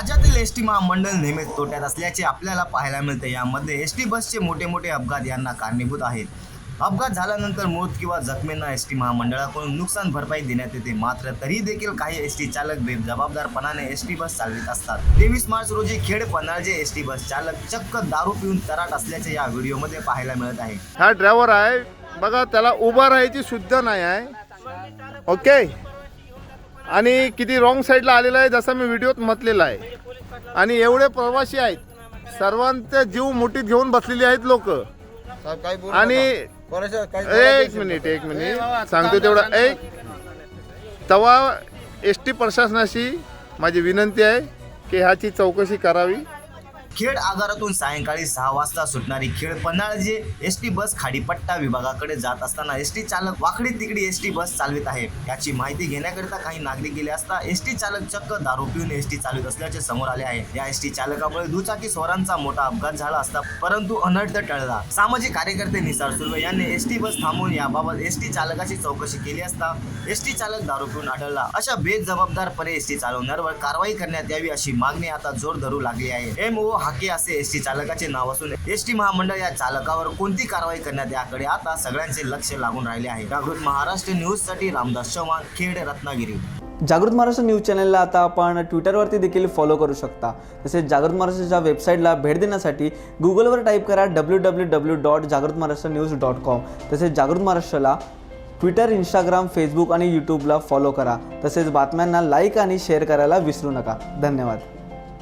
राज्यातील S T महामंडळ नेहमीच तोट्यात असल्याचे आपल्याला पाहायला मिळते. यामध्ये एस टी बसचे मोठे मोठे अपघात यांना कारणीभूत आहेत. अपघात झाल्यानंतर मृत किंवा जखमींना एस टी महामंडळाकडून नुकसान भरपाई देण्यात येते. मात्र तरी देखील काही एस टी चालक बेजबाबदारपणाने एस टी बस चालवित असतात. तेवीस मार्च रोजी खेड पन्हाळचे एस टी बस चालक चक्क दारू पिऊन तराट असल्याचे या व्हिडिओमध्ये पाहायला मिळत आहे. हा ड्रायव्हर आहे. बघा त्याला उभा राहायची सुद्धा नाही आहे. ओके? आणि किती रॉंग साईडला आलेला आहे जसं मी व्हिडिओत म्हटलेला आहे. आणि एवढे प्रवासी आहेत. सर्वांचे जीव मुठीत घेऊन बसलेले आहेत लोक. आणि एक मिनिट एक मिनिट सांगतो तेवढं. एक तेव्हा एस टी प्रशासनाशी माझी विनंती आहे की ह्याची चौकशी करावी. खेड आगारातून सायंकाळी सहा वाजता सुटणारी Khed Panhalje S T bus खाडीपट्टा विभागाकडे जात असताना एस टी चालक वाकडी तिकडी एस टी बस चालवित आहे. याची माहिती घेण्याकरिता काही नागरिक गेले असता एस टी चालक चक्क दारू पिऊन एस टी चालवित असल्याचे समोर आले आहे. या एस टी चालकामुळे दुचाकी स्वरांचा मोठा अपघात झाला असता परंतु अनर्थ टळला. सामाजिक कार्यकर्ते निसार सुर्वे यांनी एस टी बस थांबवून याबाबत एस टी चालकाची चौकशी केली असता एस टी चालक दारू पिऊन आढळला. अशा बेजबाबदारपणे एस टी चालवणाऱ्यावर कारवाई करण्यात यावी अशी मागणी आता जोर धरू लागली आहे. एम ओ हाके असे एस टी चालकाचे नाव असून एस टी महामंडळ या चालकावर कोणती कारवाई करण्यात याकडे आता सगळ्यांचे लक्ष लागून राहिले आहे. जागृत महाराष्ट्र न्यूजसाठी रामदास चव्हाण खेड रत्नागिरी. जागृत महाराष्ट्र न्यूज चॅनलला आता आपण ट्विटरवरती देखील फॉलो करू शकता. तसेच जागृत महाराष्ट्राच्या वेबसाईटला भेट देण्यासाठी गुगलवर टाईप करा डब्ल्यू डब्ल्यू डब्ल्यू डॉट जागृत महाराष्ट्र न्यूज डॉट कॉम तसेच जागृत महाराष्ट्राला ट्विटर इंस्टाग्राम फेसबुक आणि यूट्यूबला फॉलो करा. तसेच बातम्यांना लाईक आणि शेअर करायला विसरू नका. धन्यवाद.